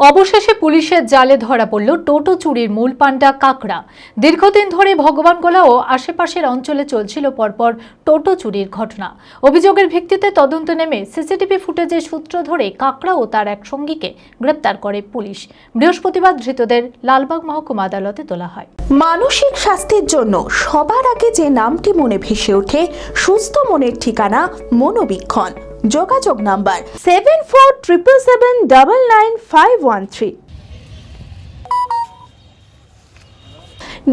অবশেষে পুলিশের জালে ধরা পড়ল টোটো চুরির মূল পান্ডা কাকড়া। দীর্ঘদিন ধরে ভগবানগোলা ও আশেপাশের অঞ্চলে চলছিল পরপর টোটো চুরির ঘটনা। অভিযোগের ভিত্তিতে তদন্ত নেমে সিসিটিভি ফুটেজের সূত্র ধরে কাকড়া ও তার এক সঙ্গীকে গ্রেপ্তার করে পুলিশ। বৃহস্পতিবার ধৃতদের লালবাগ মহকুমা আদালতে তোলা হয়। মানসিক স্বাস্থ্যের জন্য সবার আগে যে নামটি মনে ভেসে ওঠে, সুস্থ মনের ঠিকানা মনোবীক্ষণ। যোগাযোগ number seven four triple seven double nine five one three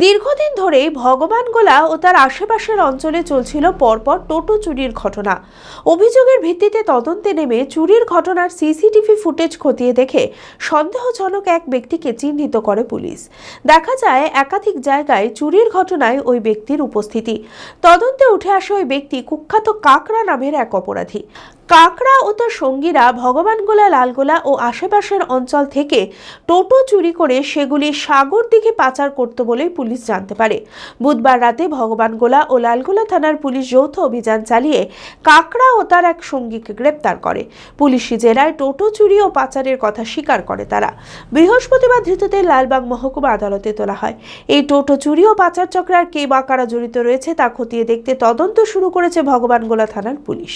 দীর্ঘদিন ধরে ভগবানগোলা ও তার আশেপাশের অঞ্চলে চলছিল পরপর টোটো চুরির ঘটনা। অভিযোগের ভিত্তিতে তদন্তে নেমে চুরির ঘটনার সিসিটিভি ফুটেজ খতিয়ে দেখে সন্দেহজনক এক ব্যক্তিকে চিহ্নিত করে পুলিশ। দেখা যায়, একাধিক জায়গায় চুরির ঘটনায় ওই ব্যক্তির উপস্থিতি। তদন্তে উঠে আসে ওই ব্যক্তি কুখ্যাত কাকড়া নামের এক অপরাধী। কাকড়া ও তার সঙ্গীরা ভগবানগোলা, লালগোলা ও আশেপাশের অঞ্চল থেকে টোটো চুরি করে সেগুলি সাগর দিকে পাচার করত বলেই পুলিশ জানতে পারে। বুধবার রাতে ভগবানগোলা ও লালগোলা থানার পুলিশ যৌথ অভিযান চালিয়ে কাকড়া ও তার এক সঙ্গীকে গ্রেপ্তার করে। পুলিশি জেলায় টোটো চুরি ও পাচারের কথা স্বীকার করে তারা। বৃহস্পতিবার ধৃতদের লালবাগ মহকুমা আদালতে তোলা হয়। এই টোটো চুরি ও পাচার চক্রে আর কে বা কারা জড়িত রয়েছে তা খতিয়ে দেখতে তদন্ত শুরু করেছে ভগবানগোলা থানার পুলিশ।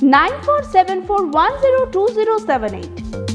9474102078.